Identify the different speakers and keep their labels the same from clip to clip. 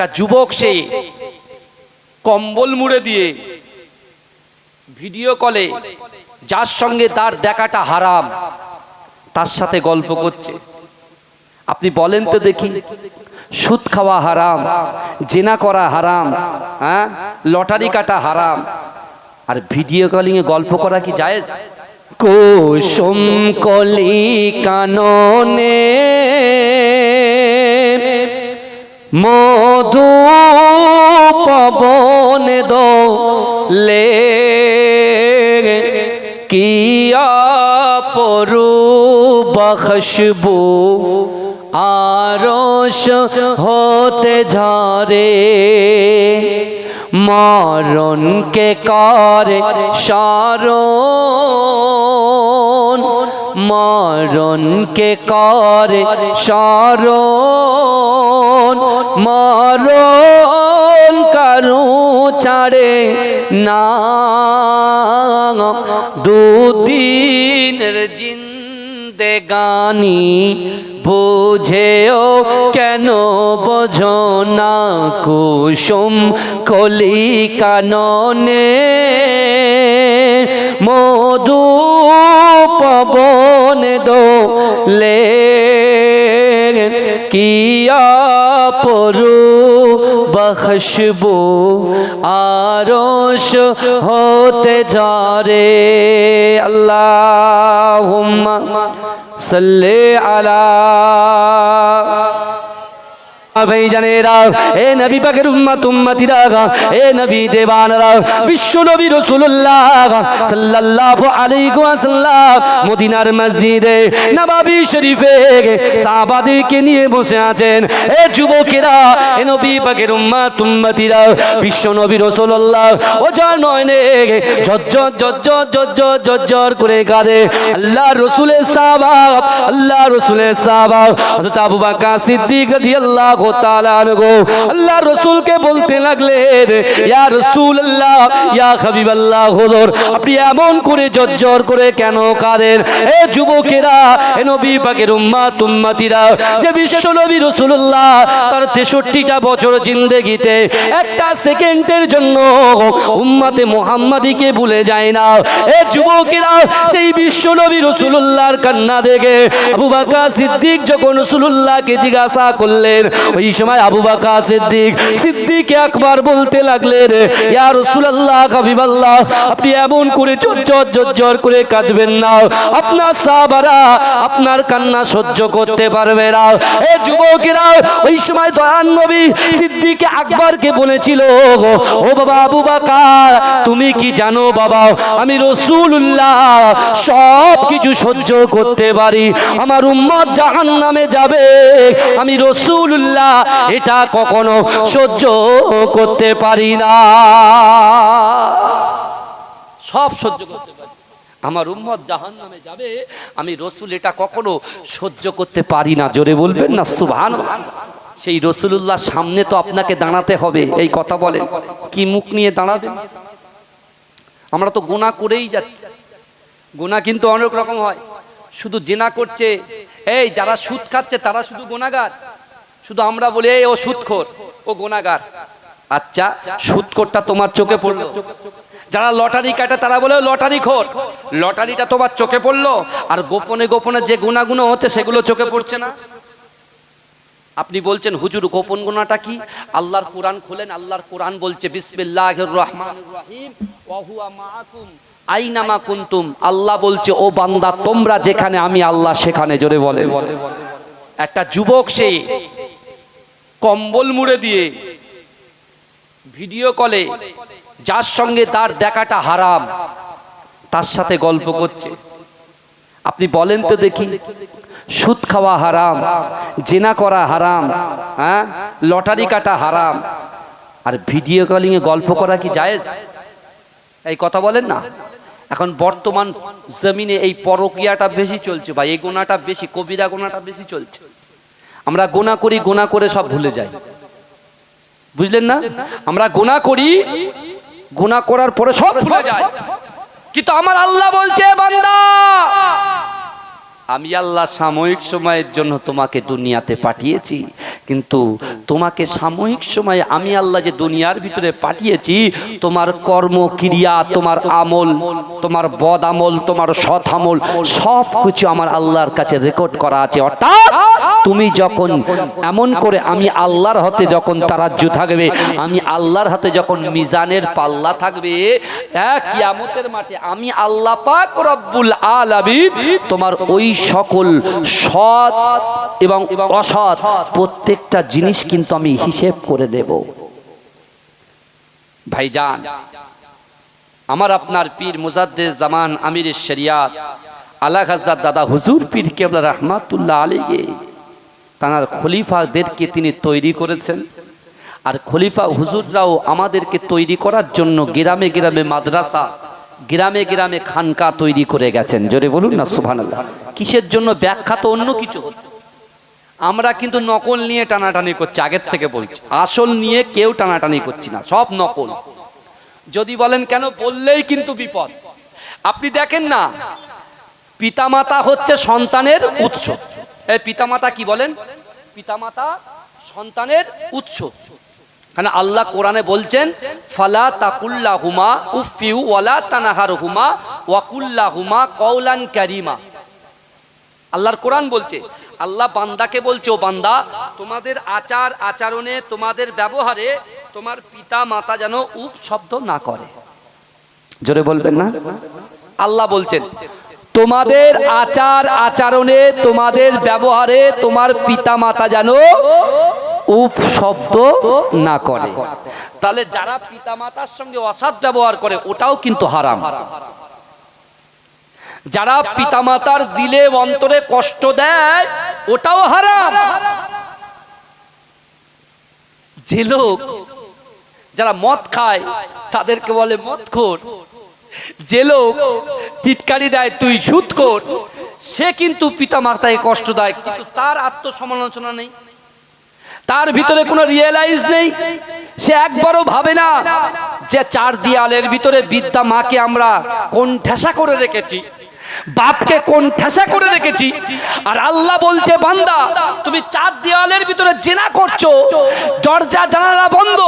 Speaker 1: একটা যুবক সে কম্বল মুড়ে দিয়ে ভিডিও কলে, যার সঙ্গে তার দেখাটা হারাম, তার সাথে গল্প করছে। আপনি বলেন তো দেখি, সুদ খাওয়া হারাম, জেনা করা হারাম হ্যাঁ লটারি কাটা হারাম, আর ভিডিও কলিং এ গল্প করা কি জায়েজ? কুসুম কলি কাননে মধু পবন দোলে কিয়া পরু বখশবু আরশ হতে ঝরে। মরণকে করে স্মরণ মরণকে করে স্মরণ মরণ কারু ছাড়ে না। দুদিনের জিন্দেগানি বুঝেও কেন বোঝো না? কুসুম কলি কাননে মধু পবন দোলে কিয়া পরু বখশবু আরশ হতে যারে। আল্লাহ সাল্লে আলা ভাই জানেরা এ নবী পাকের উম্মত উম্মতিরা এ নবী দেবানরা বিশ্ব নবী রাসূলুল্লাহ সাল্লাল্লাহু আলাইহি ওয়াসাল্লাম মদিনার মসজিদে নবাবী শরীফে সাহাবাদেরকে নিয়ে বসে আছেন। এ যুবকেরা, এ নবী পাকের উম্মত উম্মতিরা, বিশ্ব নবী রাসূলুল্লাহ ও যার নয়নে ঝরঝর ঝরঝর ঝরঝর ঝরঝর করে কাঁদে। আল্লাহ রসুলের সাহাবা আল্লাহ রসুলের সাহাবা, হযরত আবু বকর সিদ্দিক রাদিয়াল্লাহু আল্লাহ রসুলকে বলতে লাগলেন, ইয়া রাসূলুল্লাহ, ইয়া হাবিবাল্লাহ, হুজুর, আপনি এমন করে ঝরঝর করে কেন কাঁদেন? এ যুবকেরা, এ নবী পাকের উম্মত, উম্মতিরা, যে বিশ্ব নবী রাসূলুল্লাহ, তার 63টা বছর জিন্দেগিতে একটা সেকেন্ডের জন্য উম্মতে মুহাম্মাদিকে ভুলে যায় না। এ যুবকেরা, সেই বিশ্ব নবী রাসূলুল্লাহর কান্না দেখে আবু বকর সিদ্দিক যখন রাসূলুল্লাহকে জিজ্ঞাসা করলেন ওই সময় আবু বকর সিদ্দিক সিদ্দিক একবার বলতে লাগলেন ইয়া রাসূলুল্লাহ, হাবিবাল্লাহ, আপনি এমন করে চজ্জর চজ্জর করে কাঁদবেন না। আপনার সাহাবারা আপনার কান্না সহ্য করতে পারবে না। এ যুবকেরা, ওই সময় দয়ান নবী সিদ্দিক আকবরকে বলেছিল, ও বাবা আবু বাকার, তুমি কি জানো বাবা, আমি রসুল্লাহ সব কিছু সহ্য করতে পারি। আমার উম্মত জাহান নামে যাবে। আমি রসুল্লাহ এটা কখনো সহ্য করতে পারি না। সব সহ্য করতে পারি। আমার উম্মত জাহান নামে যাবে, আমি রসুল এটা কখনো সহ্য করতে পারি না। জোরে বলবেন না? সুভান সেই রসুলুল্লাহ সামনে তো আপনাকে দাঁড়াতে হবে, এই কথা বলেন। কি মুখ নিয়ে দাঁড়াবেন? আমরা তো গোনা করেই যাচ্ছি। গোনা কিন্তু অনেক রকম হয়। শুধু জেনা করছে, এই যারা সুদ খাচ্ছে তারা শুধু গোনাগার শুধু আমরা বলি ও সুদখোর ও গোনাগার। আচ্ছা সুদখোরটা তোমার চোখে পড়ল? যারা লটারি কাটে তারা বলে লটারি খোর। লটারিটা তোমার চোখে পড়ল? আর গোপনে গোপনে যে গুণাগুলো হচ্ছে, সেগুলো চোখে পড়ছে না? আপনি বলছেন, হুজুর, গোপন গুণাটা কি? আল্লাহর কোরআন খোলেন, আল্লাহর কোরআন বলছে, বিসমিল্লাহির রহমানির রহিম, ওয়া হুয়া মাআকুম আইনামা কুনতুম। আল্লাহ বলছে, ও বান্দা, তোমরা যেখানে, আমি আল্লাহ সেখানে। জোরে বলে একটা যুবক সে কম্বল মুড়ে দিয়ে ভিডিও কলে, যার সঙ্গে তার দেখাটা হারাম, তার সাথে গল্প করছে। আপনি বলেন তো দেখি, সুদ খাওয়া হারাম, জেনা করা হারাম হ্যাঁ? লটারি কাটা হারাম। আর ভিডিও কলিং এ গল্প করা কি জায়েজ? এই কথা বলেন না। এখন বর্তমান জমিনে এই পরকিয়াটা বেশি চলছে বা এই গোনাটা বেশি, কবিরা গোনাটা বেশি চলছে। আমরা গোনা করি, গোনা করে সব ভুলে যাই। বুঝলেন না? আমরা গোনা করি, গোনা করার পরে সব ভুলে যাই। কিন্তু আমার আল্লাহ বলছে বান্দা, আমি আল্লাহ সাময়িক সময়ের জন্য তোমাকে দুনিয়াতে পাঠিয়েছি। কিন্তু তোমাকে সাময়িক সময়ে আমি আল্লাহ যে দুনিয়ার ভিতরে পাঠিয়েছি, তোমার কর্ম ক্রিয়া তোমার আমল, তোমার বদ আমল তোমার সৎ আমল সব কিছু আমার আল্লাহর কাছে রেকর্ড করা আছে। অর্থাৎ তুমি যখন এমন করে আমি আল্লাহর হাতে যখন তারাজ্জু থাকবে, আমি আল্লাহর হাতে যখন মিজানের পাল্লা থাকবে এক কিয়ামতের মাঠে আমি আল্লাহ পাক রব্বুল আলামিন তোমার ওই সকল সৎ এবং অসৎ প্রত্যেকটা জিনিস কিন্তু আমি হিসেব করে দেব। ভাইজান, আমার আপনার পীর মুজাদ্দেদ জামান আমির শরিয়াত আলা হাজদার দাদা হুজুর পীর কেবলা রহমাতুল্লাহ আলীকে তাঁর খলিফাদেরকে তিনি তৈরি করেছেন। আর খলিফা হুজুররাও আমাদেরকে তৈরি করার জন্য গ্রামে গ্রামে মাদ্রাসা, গ্রামে গ্রামে খানকা তৈরি করে গেছেন। জোরে বলুন না, সুবহানাল্লাহ। কিসের জন্য ব্যাখ্যা তো অন্য কিছু হচ্ছে আমরা কিন্তু নকল নিয়ে টানাটানি করছি, আগের থেকে বলছি। আসল নিয়ে কেউ টানাটানি করছি না, সব নকল। যদি বলেন কেন, বললেই কিন্তু বিপদ। আপনি দেখেন না, পিতামাতা হচ্ছে সন্তানের উৎস। এই পিতামাতা কি বলেন? পিতামাতা সন্তানের উৎস। কারণ আল্লাহ কোরআনে বলছেন, ফালা তাকুল্লা হুমা উফিউ ওয়ালা তানাহার হুমা ওয়াকুল্লা হুমা কৌলান ক্যারিমা আল্লাহর কোরআন বলছে আল্লাহ বান্দাকে বলছে বান্দা, তোমাদের আচার আচরণে, তোমাদের ব্যবহারে তোমার পিতা মাতা যেন উপ শব্দ না করে। জোরে বলবেন না? আল্লাহ বলছেন, তোমাদের আচার আচরণে, তোমাদের ব্যবহারে তোমার পিতা মাতা যেন উপ শব্দ না করে। তাহলে যারা পিতা মাতার সঙ্গে অসৎ ব্যবহার করে, ওটাও কিন্তু হারাম। যারা পিতামাতার দিলে অন্তরে কষ্ট দেয় ওটাও হারাম। যে লোক যারা মদ খায়, তাদেরকে বলে মদ খোর। যে লোক টিটকারি দেয়, তুই সুদ কর সে কিন্তু পিতা মাতায় কষ্ট দেয়, কিন্তু তার আত্মসমালোচনা নেই। তার ভিতরে কোনো রিয়েলাইজ নেই। সে একবারও ভাবে না যে চার দেয়ালের ভিতরে বিদ্যা মাকে আমরা কোন ঠেসা করে রেখেছি। বাপকে কোন ঠেসা করে রেখেছি আর আল্লাহ বলছে বান্দা তুমি চার দেওয়ালের ভিতরে জেনা করছ দরজা জানালা বন্ধ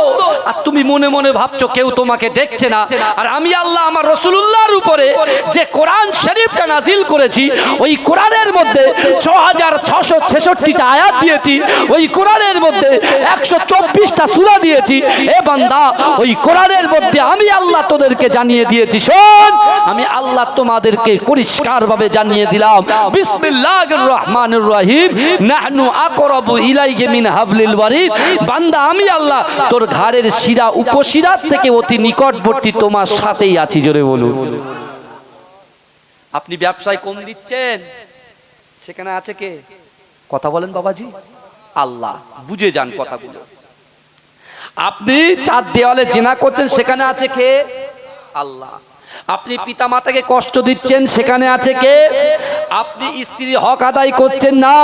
Speaker 1: আর তুমি মনে মনে ভাবছ কেউ তোমাকে দেখছে না। আর আমি আল্লাহ আমার রসুল্লাহর উপরে যে কোরআন শরীফটা নাজিল করেছি ওই কোরআনের মধ্যে ছ হাজার ছশো ছেষট্টিটা আয়াত দিয়েছি ওই কোরআনের মধ্যে একশো চব্বিশটা সুরা দিয়েছি। এ বান্দা ওই কোরআনের মধ্যে আমি আল্লাহ তোদেরকে জানিয়ে দিয়েছি শোন আমি আল্লাহ তোমাদেরকে পরিষ্কার ভাবে জানিয়ে দিলাম। বিসমিল্লাহির রহমানির রহিম। নাহনু আকরাবু ইলাইহি মিন হাবলিল ওয়ারিদ। বান্দা, আমি আল্লাহ, তোর ঘাড়ের শিরা উপশিরা থেকে অতি নিকটবর্তী তোমার সাথেই আছি, জোরে বলুন। আপনি ব্যবসায় কম দিচ্ছেন? সেখানে আছে কে? কথা বলেন বাবাজি। আল্লাহ, বুঝে যান কথাগুলো। আপনি চার দেওয়ালে জেনা করছেন, সেখানে আছে কে? আল্লাহ। আপনি পিতা মাতাকে কষ্ট দিচ্ছেন, সেখানে আছে কে? আপনি স্ত্রীর হক আদায় করছেন না,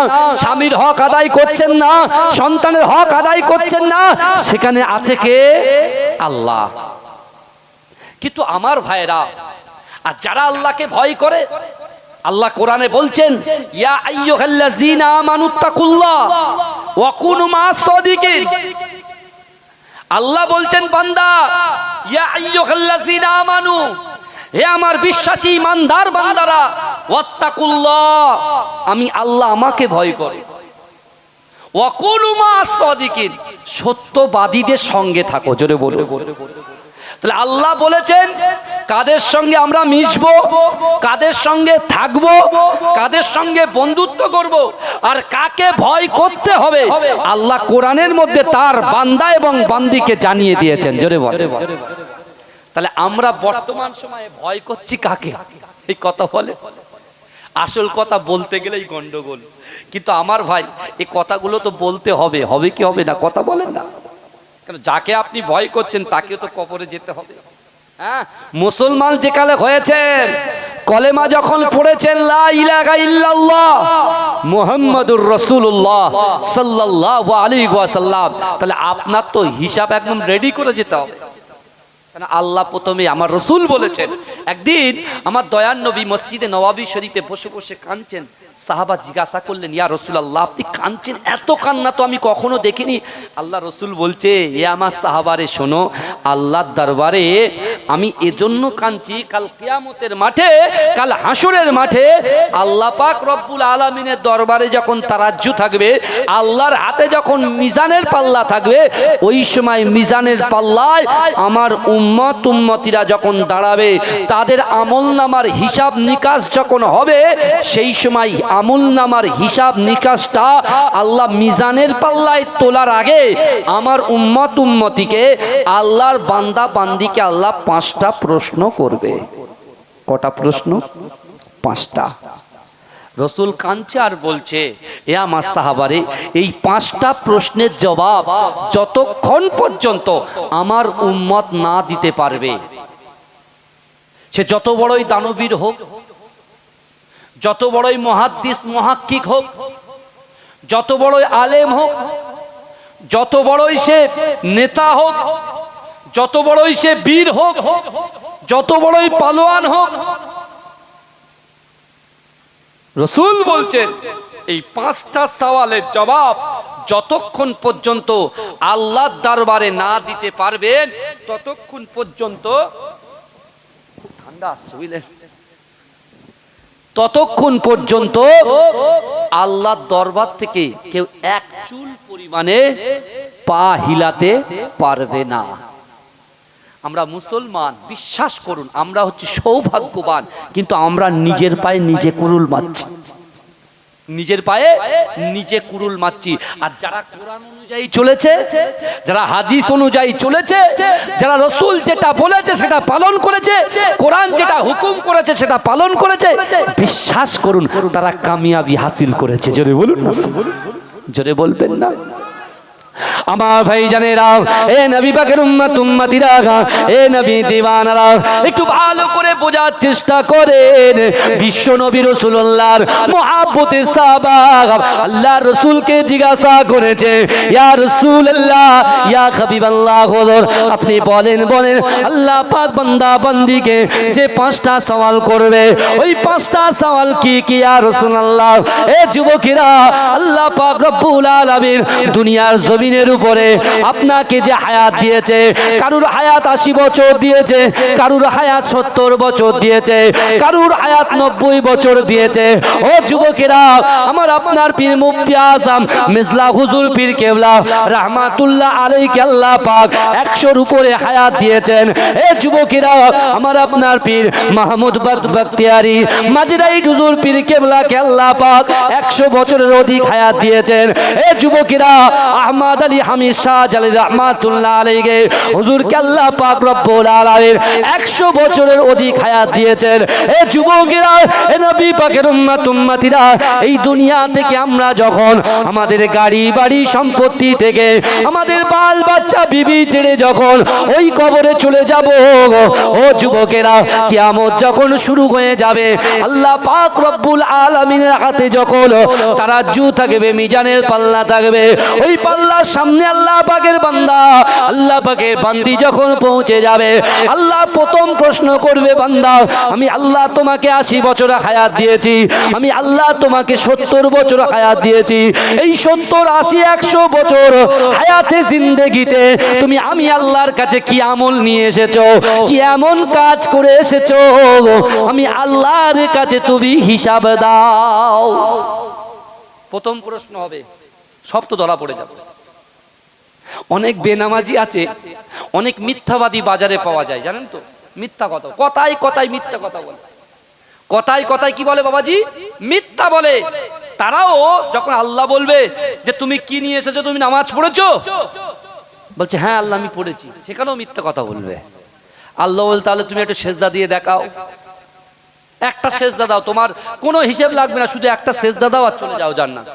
Speaker 1: স্বামীর হক আদায় করছেন না, সন্তানের হক আদায় করছেন না, সেখানে আছে কে? আল্লাহ। কিন্তু আমার ভাইরা আর যারা আল্লাহকে ভয় করে, আল্লাহ কোরআনে বলছেন, ইয়া আইয়ুহাল্লাযীনা আমানুত্তাকুল্লাহ ওয়া কুনু মা'আস সাদিকিন আল্লাহ বলছেন, বান্দা, ইয়া আইয়ুহাল্লাযীনা আমানু হে আমার বিশ্বাসী ইমানদার বান্দারা, ওয়াত্তাকুল্লাহ, আমি আল্লাহ আমাকে ভয় করে। ওয়া কুনু মা'আস সাদিকিন সত্যবাদীদের সঙ্গে থাকো, জোরে বলো তাহলে আল্লাহ বলেছেন, কাদের সঙ্গে আমরা মিশব, কাদের সঙ্গে থাকব, কাদের সঙ্গে বন্ধুত্ব করব, আর কাকে ভয় করতে হবে, আল্লাহ কোরআনের মধ্যে তার বান্দা এবং বান্দিকে জানিয়ে দিয়েছেন, জোরে বল তাহলে আমরা বর্তমান সময়ে ভয় করছি কাকে? এই কথা বলে। আসল কথা বলতে গেলেই গন্ডগোল। কিন্তু আমার ভাই, এই কথাগুলো তো বলতে হবে। হবে কি হবে না? কথা বলেন না। কেন যাকে আপনি ভয় করছেন তাকেও তো কবরে যেতে হবে। হ্যাঁ? মুসলমান যেকালে হয়েছেন কলেমা যখন পড়েছেন লা ইলাহা ইল্লাল্লাহ, মুহাম্মাদুর রাসূলুল্লাহ সাল্লাল্লাহু আলাইহি ওয়াসাল্লাম, তাহলে আপনার তো হিসাব একদম রেডি করে যেতে হবে। আল্লাহ প্রথমে আমার রসুল বলেছেন। একদিন আমার দয়ান নবী মসজিদে নবাবী শরীফে বসে বসে কাঁদছেন। সাহাবা জিজ্ঞাসা করলেন, ইয়া রসুলাল্লাহ, আপনি কাঁদছেন? এত কান্না তো আমি কখনো দেখিনি। আল্লাহ রসুল বলছে, এ আমার সাহাবারে শোনো, আল্লাহর দরবারে আমি এজন্য কাঁদছি, কাল কিয়ামতের মাঠে, কাল হাসুরের মাঠে আল্লাহ পাক রব্বুল আলমিনের দরবারে যখন তারাজ্য থাকবে, আল্লাহর হাতে যখন মিজানের পাল্লা থাকবে, ওই সময় মিজানের পাল্লায় আমার উম্মত, উম্মতিরা যখন দাঁড়াবে, তাদের আমল নামার হিসাব নিকাশ যখন হবে, সেই সময় আমল নামার হিসাব নিকাশটা আল্লাহ মিজানের পাল্লায় তোলার আগে আমার উম্মত উম্মতিকে আল্লাহর বান্দা বান্দিকে আল্লাহ পাঁচটা প্রশ্ন করবে। কটা প্রশ্ন? পাঁচটা। রসুল কাঁদছে আর বলছে, এ আমার সাহাবারে, এই পাঁচটা প্রশ্নের জবাব যতক্ষণ পর্যন্ত আমার উম্মত না দিতে পারবে, সে যত বড়ই দানবীর হোক যত বড়ই মহাদ্দিস, মহাক্কিক হোক, যত বড়ই আলেম হোক, যত বড়ই সে নেতা হোক, যত বড়ই সে বীর হোক, যত বড়ই পালোয়ান হোক, রসুল বলছেন, এই পাঁচটা সওয়ালের জবাব যতক্ষণ পর্যন্ত আল্লাহর দরবারে না দিতে পারবেন, ততক্ষণ পর্যন্ত ঠান্ডা আসছে, বুঝলেন? ততক্ষণ পর্যন্ত আল্লাহর দরবার থেকে কেউ এক চুল পরিমাণে পা হিলাতে পারবে না। আমরা মুসলমান, বিশ্বাস করুন, আমরা হচ্ছে সৌভাগ্যবান, কিন্তু আমরা নিজের পায়ে নিজে কুরুল মারছি। নিজের পায়ে, নিজে কুরুল মারছি। আর যারা কোরআন অনুযায়ী চলেছে, যারা হাদিস অনুযায়ী চলেছে, যারা রসুল যেটা বলেছে সেটা পালন করেছে, কোরআন যেটা হুকুম করেছে সেটা পালন করেছে, বিশ্বাস করুন, তারা কামিয়াবি হাসিল করেছে। জোরে বলুন জোরে বলবেন না? আমার ভাই জানেরা, এ নবী পাকের উম্মত, উম্মতিরা এ নবী দিওয়ানারা, একটু ভালো করে বোঝার চেষ্টা করেন। বিশ্ব নবী রাসূলুল্লাহর মুহাব্বতের সাহাবা আল্লাহ রাসূলকে জিজ্ঞাসা করেছে, ইয়া রাসূলুল্লাহ, ইয়া হাবিবাল্লাহ, হুজুর, আপনি বলেন বলেন, আল্লাহ পাক বান্দা, বান্দিকে যে পাঁচটা সওয়াল করবে, ওই পাঁচটা সওয়াল কি কি, ইয়া রাসূলুল্লাহ? এ যুবকেরা, আল্লাহ পাক রব্বুল আলামিন দুনিয়ার জমিনের উপরে আপনাকে যে হায়াত দিয়েছে, কারুর হায়াত আশি বছর দিয়েছে, কারুর হায়াত সত্তর বছর দিয়েছে, কারুর হায়াত নব্বই বছর দিয়েছে। ও যুবকেরা, আমার আপনার পীর মুফতি আজম মিসলা হুজুর পীর কেবলা, রাহমাতুল্লাহ আলাইকে আল্লাহ পাক একশোর উপরে হায়াত দিয়েছেন। এ যুবকেরা, আমার আপনার পীর মাহমুদ বখতিয়ারি মাজরাই হুজুর পীর কেবলাকে আল্লাহ পাক একশো বছরের অধিক হায়াত দিয়েছেন। এ যুবকেরা আহমদ আলামিন 100 বছরের অধিক দিয়েছেন। যুবকেরা এই দুনিয়া থেকে আমরা যখন আমাদের গাড়ি বাড়ি সম্পত্তি থেকে আমাদের বাল বাচ্চা বিবি ছেড়ে যখন ওই কবরে চলে যাব, ও যুবকেরা, কিয়ামত যখন শুরু হয়ে যাবে, আল্লাহ পাক রব্বুল আলামিনের হাতে যখন তারাজ্জু থাকবে, মিজানের পাল্লা থাকবে, ওই পাল্লার সামনে আল্লাহ পাকের বান্দা। আল্লাহ পাকের বান্দি যখন পৌঁছে যাবে, আল্লাহ প্রথম প্রশ্ন করবে, বান্দা, আমি আল্লাহ তোমাকে আশি বছর হায়াত দিয়েছি, আমি আল্লাহ তোমাকে সত্তর বছর হায়াত দিয়েছি। এই সত্তর, আশি, একশো বছর হায়াতে জিন্দেগিতে তুমি আমি আল্লাহর কাছে কি আমল নিয়ে এসেছ, কি এমন কাজ করে এসেছ? আমি আল্লাহর কাছে তুমি হিসাব দাও। প্রথম প্রশ্ন হবে, সব তো ধরা পড়ে যাবে। অনেক বেনামাজি আছে, অনেক মিথ্যাবাদী বাজারে পাওয়া যায়, জানেন তো? মিথ্যা কথা। কথাই কথাই মিথ্যা কথা বলে। কথাই কথাই কি বলে বাবাজি? মিথ্যা বলে। তারাও যখন আল্লাহ বলবে যে, তুমি কি নিয়ে এসেছ? তুমি নামাজ পড়েছো? বলছে হ্যাঁ আল্লাহ, আমি পড়েছি। সেখানেও মিথ্যা কথা বলবে। আল্লাহ বল তাহলে তুমি একটু সেজদা দিয়ে দেখাও। একটা সেজদা দাও। তোমার কোনো হিসেব লাগবে না, শুধু একটা সেজদা দাও আর চলে যাও জান্নাত।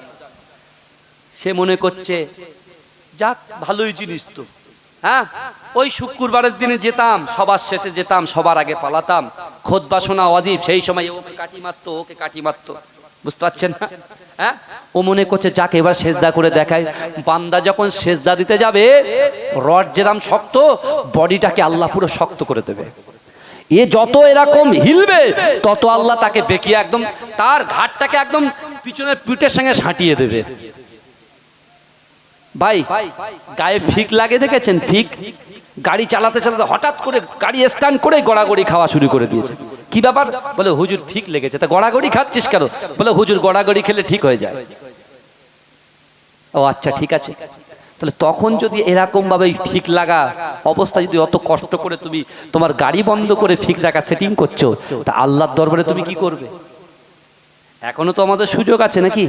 Speaker 1: সে মনে করছে যাক, ভালোই জিনিস তো। হ্যাঁ? ওই শুক্রবারের দিনে যেতাম, সবার শেষে যেতাম, সবার আগে পালাতাম। খোদ বাসনা অদীপ, সেই সময় ওকে কাটি মারতো, ওকে কাটি মারতো। বুঝতে পারছেন হ্যাঁ? ও মনে করছে, যাক, এবার সেজদা করে দেখায়। বান্দা যখন সেজদা দিতে যাবে, রড যেরাম শক্ত, বডিটাকে আল্লাহ পুরো শক্ত করে দেবে। এ যত এরকম হিলবে, তত আল্লাহ তাকে বেঁকিয়ে একদম তার ঘাটটাকে একদম পিছনের পিঠের সঙ্গে সাঁটিয়ে দেবে। ভাই, গায়ে ফিক লাগে দেখেছেন? ফিক গাড়ি চালাতে চালাতে হঠাৎ করে গাড়ি স্ট্যান্ড করে গড়াগড়ি খাওয়া শুরু করে দিয়েছে। কি ব্যাপার? বলে, হুজুর ফিক লেগেছে। তা গড়াগড়ি খাচ্ছিস কেন? বলে, হুজুর গড়াগড়ি খেলে ঠিক হয়ে যায়। ও আচ্ছা ঠিক আছে। তাহলে তখন যদি এরকম ভাবে ফিক লাগা অবস্থা যদি অত কষ্ট করে তুমি তোমার গাড়ি বন্ধ করে ফিক লাগা সেটিং করছ, তা আল্লাহর দরবারে তুমি কি করবে? এখনও তো আমাদের সুযোগ আছে নাকি?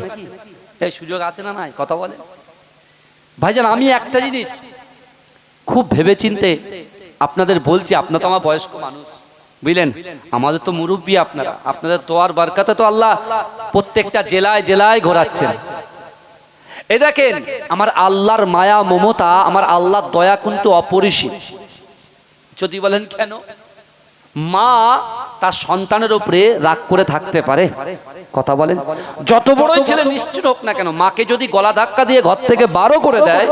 Speaker 1: এই সুযোগ আছে না নাই? কথা বলে। ভাইজান, আমি একটা জিনিস খুব ভেবে চিনতে আপনাদের বলছি, আপনার তো আমার বয়স্ক মানুষ, বুঝলেন? আমাদের তো মুরব্বী আপনারা, আপনাদের তোয়ার বারকাতে তো আল্লাহ প্রত্যেকটা জেলায় জেলায় ঘোরাচ্ছেন। এ দেখেন, আমার আল্লাহর মায়া, মমতা, আমার আল্লাহর দয়া কিন্তু অপরিসীম। যদি বলেন কেন? মা তার সন্তানের উপরে রাগ করে থাকতে পারে। কথা বলেন। যত বড়ই ছেলে নিশ্চিত হোক না কেন, মাকে যদি গলা ধাক্কা দিয়ে ঘর থেকে বারো করে দেয়,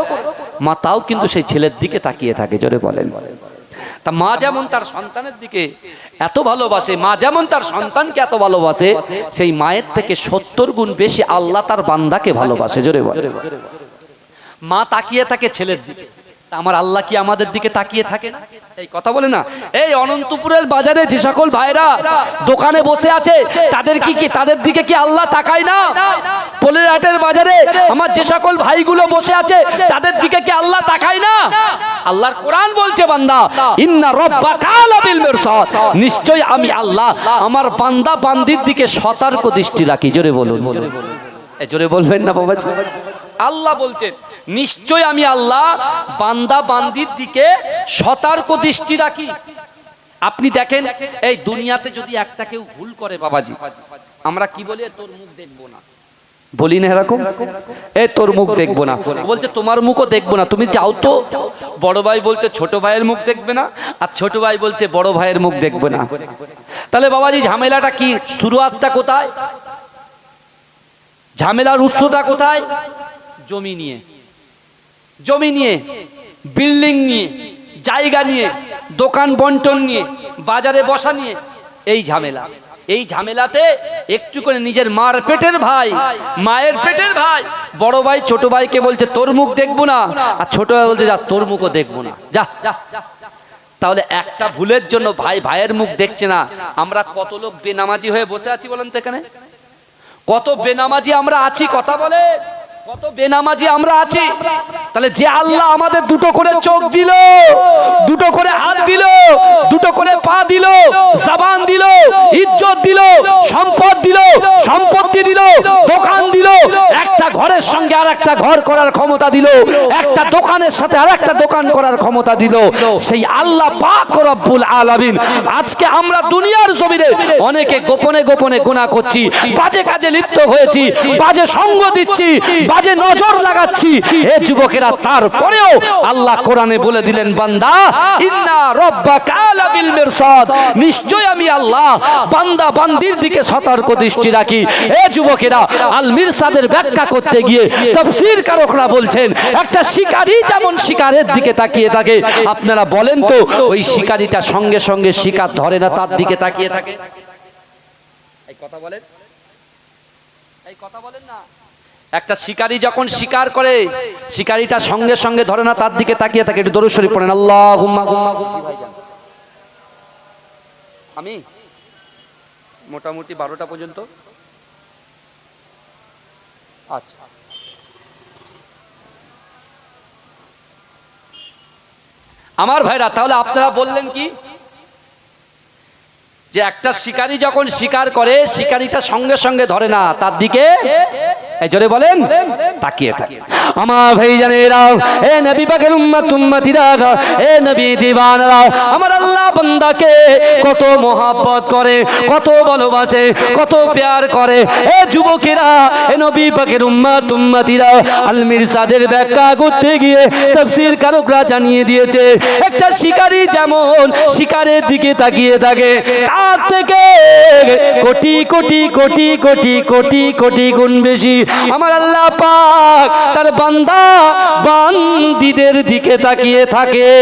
Speaker 1: মা তাও কিন্তু সেই ছেলের দিকে তাকিয়ে থাকে, জোরে বলেন। তা মা যেমন তার সন্তানের দিকে এত ভালোবাসে, মা যেমন তার সন্তানকে এত ভালোবাসে, সেই মায়ের থেকে সত্তর গুণ বেশি আল্লাহ তার বান্দাকে ভালোবাসে, জোরে বলে মা তাকিয়ে থাকে ছেলের দিকে। আমার আল্লাহ কি আমাদের দিকে তাকিয়ে থাকে না? এই কথা বলে না। এই অনন্তপুরের বাজারে যে সকল ভাইরা দোকানে বসে আছে, তাদের কি কি তাদের দিকে কি আল্লাহ তাকায় না? পোলের হাটের বাজারে আমার যে সকল ভাইগুলো বসে আছে, তাদের দিকে কি আল্লাহ তাকায় না? আল্লাহর কোরআন বলছে, বান্দা, ইন্না রব্বাকা লাবিল মিরসাদ। নিশ্চয় আমি আল্লাহ আমার বান্দা বান্দির দিকে সতর্ক দৃষ্টি রাখি। জোরে বলুন। জোরে বলবেন না, বাবাজি? আল্লাহ বলছেন নিশ্চয় আমি আল্লাহ বান্দা বান্দির দিকে সতর্ক দৃষ্টি রাখি। আপনি দেখেন, এই দুনিয়াতে যদি একটা কেউ ভুল করে বাবাজি, আমরা কি বলি তোর মুখ দেখব না। বলি না এরকম? এ তোর মুখ দেখব না। বলছে, তোমার মুখও দেখব না। তুমি যাও তো। বড় ভাই বলছে, ছোট ভাইয়ের মুখ দেখবে না? আর ছোট ভাই বলছে, বড় ভাইয়ের মুখ দেখবে না। তাহলে বাবাজি, ঝামেলাটা কি? শুরুয়াতটা কোথায়? ঝামেলার উৎসটা কোথায়? জমি নিয়ে। জমি নিয়ে, বিল্ডিং নিয়ে, জায়গা নিয়ে, দোকান বন্টন নিয়ে, বাজারে বসা নিয়ে, এই ঝামেলা। এই ঝামেলাতে একটু করে নিজের মার পেটের ভাই, মায়ের পেটের ভাই, বড় ভাই, ছোট ভাইকে বলছে, তোর মুখ দেখব না। আর ছোট ভাই বলছে, যা, তোর মুখও দেখব না। যা তাহলে একটা ভুলের জন্য ভাই ভাইয়ের মুখ দেখছে না। আমরা কত লোক বেনামাজি হয়ে বসে আছি বলেন তো এখানে? কত বেনামাজি আমরা আছি, কথা বলে কত বেনামাজি আমরা আছি। তাহলে যে আল্লাহ আমাদের দুটো করে চোখ দিল, দুটো করে হাত দিল, দুটো করে পা দিল, জবান দিল, ইজ্জত দিল, সম্পদ দিল, সম্পত্তি দিল, দোকান দিল, একটা ঘরের সঙ্গে আর একটা ঘর করার ক্ষমতা দিল, একটা দোকানের সাথে আর একটা দোকান করার ক্ষমতা দিল। সেই আল্লাহ পাক রব্বুল আলামিন, আজকে আমরা দুনিয়ার জমিনে অনেকে গোপনে গোপনে গুনাহ করছি, বাজে কাজে লিপ্ত হয়েছি, বাজে সঙ্গ দিচ্ছি বাজে নজর লাগাচ্ছি। এ যুবকেরা, তারপরেও আল্লাহ কোরআনে বলে দিলেন, বান্দা, ইন্না রব্বাকা লাবিল মিরসাদ। নিশ্চয় আমি আল্লাহ বান্দা বান্দির দিকে সতর্ক দৃষ্টি রাখি। এ যুবকেরা, আল মিরসাদের ব্যাখ্যা করতে গিয়ে তাফসীর কারকরা বলছেন, একটা শিকারী যেমন শিকারের দিকে তাকিয়ে থাকে। আপনারা বলেন তো, ওই শিকারীটা সঙ্গে সঙ্গে শিকার ধরে না, তার দিকে তাকিয়ে থাকে? এই কথা বলেন। এই কথা বলেন না। একটা শিকারী যখন শিকার করে, শিকারীটা সঙ্গে সঙ্গে ধরে না, তার দিকে তাকিয়ে থাকে, একটু দরুদ শরীফ পড়েন। আল্লাহ আমি? মোটামুটি বারোটা পর্যন্ত? আচ্ছা। আমার ভাইরা, তাহলে আপনারা বললেন কি? যে একটা শিকারী যখন শিকার করে, শিকারীটা সঙ্গে সঙ্গে ধরে না, তার দিকে জোরে বলেন, তাকিয়ে থাকে। আমার ভাই জানেরা এ নবী পাকের উম্মত, উম্মতিরা এ নবী দিবানরা, আমার আল্লাহ বান্দাকে কত মোহাব্বত করে, কত ভালোবাসে, কত প্যার করে। এ যুবকেরা, এ নবী পাকের উম্মত, উম্মতিরা আল মিরসাদের ব্যাখ্যা করতে গিয়ে তাফসীর কারকরা জানিয়ে দিয়েছে, একটা শিকারী যেমন শিকারের দিকে তাকিয়ে থাকে, তার থেকে কোটি কোটি কোটি কোটি কোটি কোটি গুণ বেশি আমার আল্লাহ পাক তার বান্দা বান্দিদের দিকে তাকিয়ে থাকে।